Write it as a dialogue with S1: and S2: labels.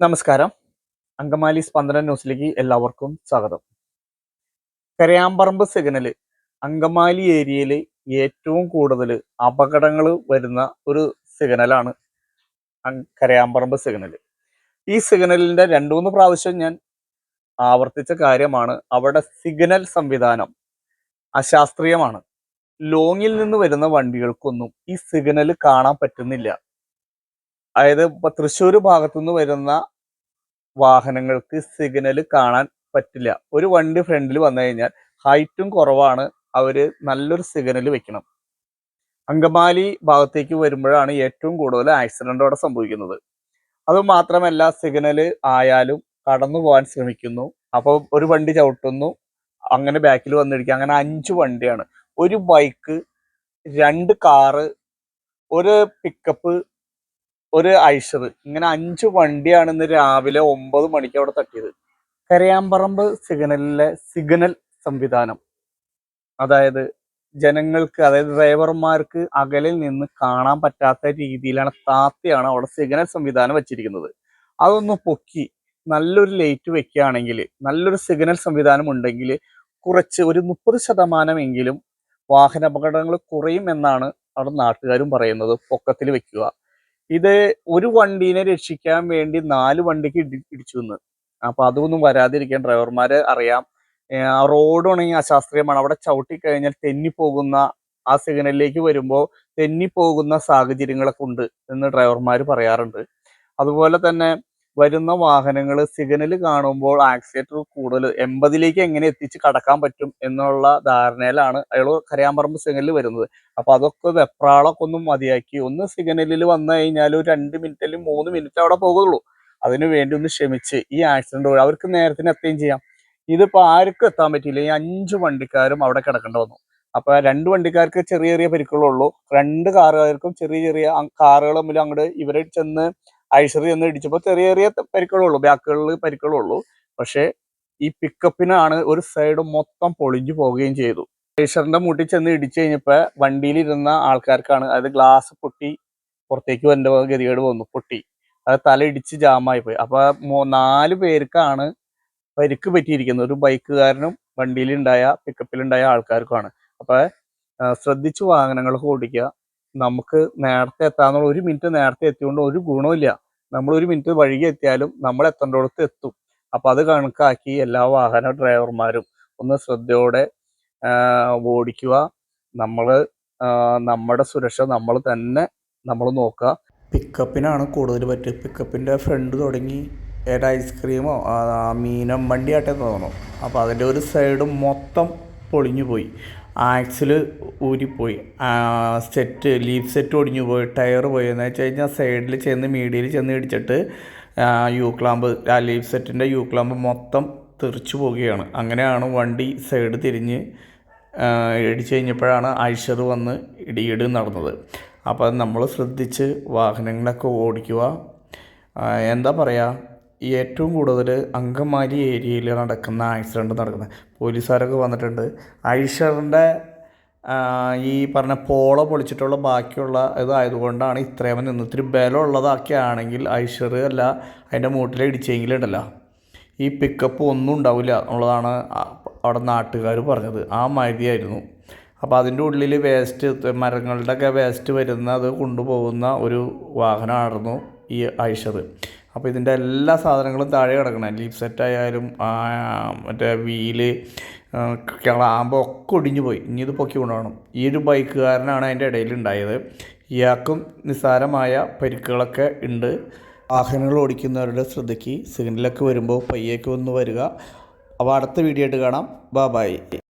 S1: നമസ്കാരം. അങ്കമാലി സ്പന്ദന ന്യൂസിലേക്ക് എല്ലാവർക്കും സ്വാഗതം. കരയാമ്പറമ്പ് സിഗ്നൽ അങ്കമാലി ഏരിയയിൽ ഏറ്റവും കൂടുതൽ അപകടങ്ങൾ വരുന്ന ഒരു സിഗ്നലാണ് കരയാമ്പറമ്പ് സിഗ്നൽ. ഈ സിഗ്നലിന്റെ രണ്ടു മൂന്ന് പ്രാവശ്യം ഞാൻ ആവർത്തിച്ച കാര്യമാണ്. അവിടെ സിഗ്നൽ സംവിധാനം അശാസ്ത്രീയമാണ്. ലോങ്ങിൽ നിന്ന് വരുന്ന വണ്ടികൾക്കൊന്നും ഈ സിഗ്നൽ കാണാൻ പറ്റുന്നില്ല. അതായത് തൃശ്ശൂർ ഭാഗത്തുനിന്ന് വരുന്ന വാഹനങ്ങൾക്ക് സിഗ്നൽ കാണാൻ പറ്റില്ല. ഒരു വണ്ടി ഫ്രണ്ടിൽ വന്നു കഴിഞ്ഞാൽ ഹൈറ്റും കുറവാണ്. അവർ നല്ലൊരു സിഗ്നൽ വെക്കണം. അങ്കമാലി ഭാഗത്തേക്ക് വരുമ്പോഴാണ് ഏറ്റവും കൂടുതൽ ആക്സിഡന്റ് അവിടെ സംഭവിക്കുന്നത്. അത് മാത്രമല്ല സിഗ്നൽ ആയാലും കടന്നു പോകാൻ ശ്രമിക്കുന്നു. അപ്പോൾ ഒരു വണ്ടി ചവിട്ടുന്നു അങ്ങനെ ബാക്കിൽ വന്നിരിക്കുക. അങ്ങനെ അഞ്ച് വണ്ടിയാണ്. ഒരു ബൈക്ക് രണ്ട് കാറ് ഒരു പിക്കപ്പ് ഒരു ഐഷർ. ഇങ്ങനെ അഞ്ച് വണ്ടിയാണ് ഇന്ന് രാവിലെ ഒമ്പത് മണിക്ക് അവിടെ തട്ടിയത്. കരയാമ്പറമ്പ് സിഗ്നലിലെ സിഗ്നൽ സംവിധാനം. അതായത് ജനങ്ങൾക്ക് അതായത് ഡ്രൈവർമാർക്ക് അകലിൽ നിന്ന് കാണാൻ പറ്റാത്ത രീതിയിലാണ് താത്തയാണ് അവിടെ സിഗ്നൽ സംവിധാനം വെച്ചിരിക്കുന്നത്. അതൊന്ന് പൊക്കി നല്ലൊരു ലൈറ്റ് വെക്കുകയാണെങ്കിൽ നല്ലൊരു സിഗ്നൽ സംവിധാനം ഉണ്ടെങ്കിൽ കുറച്ച് ഒരു മുപ്പത് ശതമാനമെങ്കിലും വാഹന അപകടങ്ങൾ കുറയും എന്നാണ് അവിടെ നാട്ടുകാരും പറയുന്നത് പൊക്കത്തിൽ വെക്കുക. ഇത് ഒരു വണ്ടീനെ രക്ഷിക്കാൻ വേണ്ടി നാല് വണ്ടിക്ക് ഇടി ഇടിച്ചു നിന്ന് അപ്പൊ അതൊന്നും വരാതിരിക്കാൻ ഡ്രൈവർമാരെ അറിയാം. റോഡ് ഉണങ്ങി അശാസ്ത്രീയമാണ്. അവിടെ ചവിട്ടി കഴിഞ്ഞാൽ തെന്നിപ്പോകുന്ന ആ സിഗ്നലിലേക്ക് വരുമ്പോൾ തെന്നിപ്പോകുന്ന സാഹചര്യങ്ങളൊക്കെ ഉണ്ട് എന്ന് ഡ്രൈവർമാർ പറയാറുണ്ട്. അതുപോലെ തന്നെ വരുന്ന വാഹനങ്ങൾ സിഗ്നൽ കാണുമ്പോൾ ആക്സിലേറ്റർ കൂടുതൽ എൺപതിലേക്ക് എങ്ങനെ എത്തിച്ച് കടക്കാൻ പറ്റും എന്നുള്ള ധാരണയിലാണ് അയാൾ കരയാമ്പറമ്പ് സിഗ്നലിൽ വരുന്നത്. അപ്പൊ അതൊക്കെ വെപ്രാളൊക്കെ ഒന്നും മതിയാക്കി. ഒന്ന് സിഗ്നലിൽ വന്നു കഴിഞ്ഞാൽ ഒരു രണ്ട് മിനിറ്റ് അല്ലെങ്കിൽ മൂന്ന് മിനിറ്റ് അവിടെ പോകുള്ളൂ. അതിനു വേണ്ടി ഒന്ന് ക്ഷമിച്ച് ഈ ആക്സിഡന്റ് അവർക്ക് നേരത്തിന് എത്തുകയും ചെയ്യാം. ഇതിപ്പോ ആർക്കും എത്താൻ പറ്റിയില്ല. ഈ അഞ്ച് വണ്ടിക്കാരും അവിടെ കിടക്കേണ്ടി വന്നു. അപ്പൊ രണ്ട് വണ്ടിക്കാർക്ക് ചെറിയ ചെറിയ പരിക്കുകളുള്ളൂ രണ്ട് കാറുകാർക്കും ചെറിയ ചെറിയ കാറുകൾ തമ്മിൽ അങ്ങോട്ട് ഇവരെ ചെന്ന് ഐഷർ ഒന്ന് ഇടിച്ചപ്പോൾ ചെറിയ ചെറിയ പരിക്കുകളുള്ളൂ. ബാക്കുകളിൽ പരിക്കുകളുള്ളൂ. പക്ഷേ ഈ പിക്കപ്പിനാണ് ഒരു സൈഡ് മൊത്തം പൊളിഞ്ഞു പോവുകയും ചെയ്തു. ഐഷറിന്റെ മുട്ടിൽ ചെന്ന് ഇടിച്ചു കഴിഞ്ഞപ്പോൾ വണ്ടിയിലിരുന്ന ആൾക്കാർക്കാണ് അതായത് ഗ്ലാസ് പൊട്ടി പുറത്തേക്ക് വന്ന ഗതികേട് വന്നു പൊട്ടി. അത് തല ഇടിച്ച് ജാമായി പോയി. അപ്പൊ നാല് പേർക്കാണ് പരിക്ക് പറ്റിയിരിക്കുന്നത്. ഒരു ബൈക്കുകാരനും വണ്ടിയിലുണ്ടായ പിക്കപ്പിലുണ്ടായ ആൾക്കാർക്കുമാണ്. അപ്പൊ ശ്രദ്ധിച്ചു വാഹനങ്ങളൊക്കെ ഓടിക്കുക. നമുക്ക് നേരത്തെ എത്താന്നുള്ള ഒരു മിനിറ്റ് നേരത്തെ എത്തിയോണ്ട് ഒരു ഗുണമില്ല നമ്മൾ ഒരു മിനിറ്റ് വഴുകി എത്തിയാലും നമ്മൾ എത്തേണ്ടടുത്ത് എത്തും. അപ്പൊ അത് കണക്കാക്കി എല്ലാ വാഹന ഡ്രൈവർമാരും ഒന്ന് ശ്രദ്ധയോടെ ഓടിക്കുക. നമ്മൾ നമ്മുടെ സുരക്ഷ നമ്മൾ തന്നെ നമ്മൾ നോക്കുക. പിക്കപ്പിനാണ് കൂടുതൽ പറ്റുക പിക്കപ്പിന്റെ ഫ്രണ്ട് തുടങ്ങി ഏതാ ഐസ്ക്രീമോ മീനം വണ്ടിയാട്ടെന്ന് തോന്നണം അപ്പോൾ അതിന്റെ ഒരു സൈഡ് മൊത്തം പൊളിഞ്ഞു പോയി ആക്സിൽ ഊരിപ്പോയി. സെറ്റ് ലീഫ് സെറ്റ് ഒടിഞ്ഞു പോയി ടയർ പോയി. എന്ന് വെച്ച് കഴിഞ്ഞാൽ സൈഡിൽ ചെന്ന് മീഡിയയിൽ ചെന്ന് ഇടിച്ചിട്ട് യു ക്ലാമ്പ് ആ ലീഫ് സെറ്റിന്റെ യു ക്ലാമ്പ് മൊത്തം തെറിച്ചു പോവുകയാണ്. അങ്ങനെയാണ് വണ്ടി സൈഡ് തിരിഞ്ഞ് ഇടിച്ചു കഴിഞ്ഞപ്പോഴാണ് ഐഷർ വന്ന് ഇടിയിട് നടന്നത്. അപ്പോൾ നമ്മൾ ശ്രദ്ധിച്ച് വാഹനങ്ങളൊക്കെ ഓടിക്കുക. എന്താ പറയുക ഏറ്റവും കൂടുതൽ അങ്കമാലി ഏരിയയിൽ നടക്കുന്ന ആക്സിഡന്റ് നടക്കുന്നത്. പോലീസുകാരൊക്കെ വന്നിട്ടുണ്ട്. ഐഷറിന്റെ ഈ പറഞ്ഞ പോള പൊളിച്ചിട്ടുള്ള ബാക്കിയുള്ള ഇതായതുകൊണ്ടാണ് ഇത്രയും നിന്ന് ഇത്തിരി ബലമുള്ളതാക്കിയാണെങ്കിൽ ഐഷർ അല്ല അതിന്റെ മൂട്ടിൽ ഇടിച്ചെങ്കിലുണ്ടല്ലോ. ഈ പിക്കപ്പ് ഒന്നും ഉണ്ടാവില്ല എന്നുള്ളതാണ് അവിടെ നാട്ടുകാർ പറഞ്ഞത്. ആ മാതിരിയായിരുന്നു. അപ്പോൾ അതിന്റെ ഉള്ളിൽ വേസ്റ്റ് മരങ്ങളുടെയൊക്കെ വേസ്റ്റ് വരുന്ന അത് കൊണ്ടുപോകുന്ന ഒരു വാഹനമായിരുന്നു ഈ ഐഷർ. അപ്പോൾ ഇതിന്റെ എല്ലാ സാധനങ്ങളും താഴെ കിടക്കണം. ലീഫ് സെറ്റ് ആയാലും മറ്റേ വീൽ ക്ലാമ്പ് ഒക്കെ ഒടിഞ്ഞു പോയി. ഇനി ഇത് പൊക്കി കൊണ്ടുപോകണം. ഈ ഒരു ബൈക്കുകാരനാണ് അതിന്റെ ഇടയിൽ ഉണ്ടായത്. ഇയാൾക്കും നിസ്സാരമായ പരിക്കുകളൊക്കെ ഉണ്ട്. വാഹനങ്ങൾ ഓടിക്കുന്നവരുടെ ശ്രദ്ധയ്ക്ക് സിഗ്നലൊക്കെ വരുമ്പോൾ പയ്യേക്ക് ഒന്ന് വരിക. അപ്പോൾ അടുത്ത വീഡിയോ ആയിട്ട് കാണാം. ബാ ബൈ